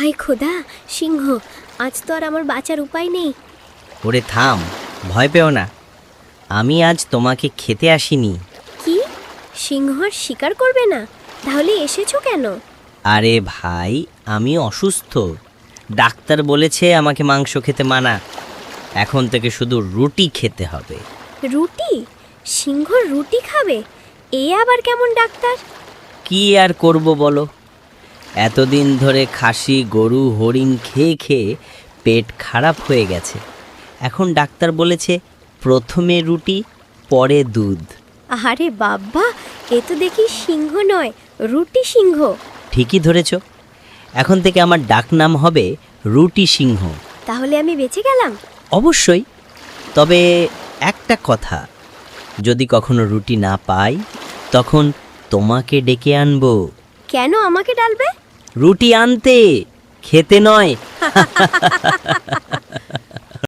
হায় খোদা সিংহ আজ তো আর আমার বাঁচার উপায় নেই। ওরে থাম ভয় পেও না। আমি আজ তোমাকে খেতে আসিনি। কি? সিংহর শিকার করবে না? তাহলে এসেছ কেন? আরে ভাই আমি অসুস্থ। ডাক্তার বলেছে আমাকে মাংস খেতে মানা। এখন থেকে শুধু রুটি খেতে হবে। রুটি? সিংহ রুটি খাবে? এ আবার কেমন ডাক্তার? কি আর করব বলো? এতদিন ধরে খাসি গরু হরিণ খেয়ে খেয়ে পেট খারাপ হয়ে গেছে। এখন ডাক্তার বলেছে প্রথমে রুটি পরে দুধ। আরে বাবা এ তো দেখি সিংহ নয় রুটি সিংহ। ঠিকই ধরেছ। এখন থেকে আমার ডাকনাম হবে রুটি সিংহ। তাহলে আমি বেঁচে গেলাম? অবশ্যই। তবে একটা কথা যদি কখনো রুটি না পাই তখন তোমাকে ডেকে আনব। কেন আমাকে ডালবে? রুটি আনতে খেতে নয়।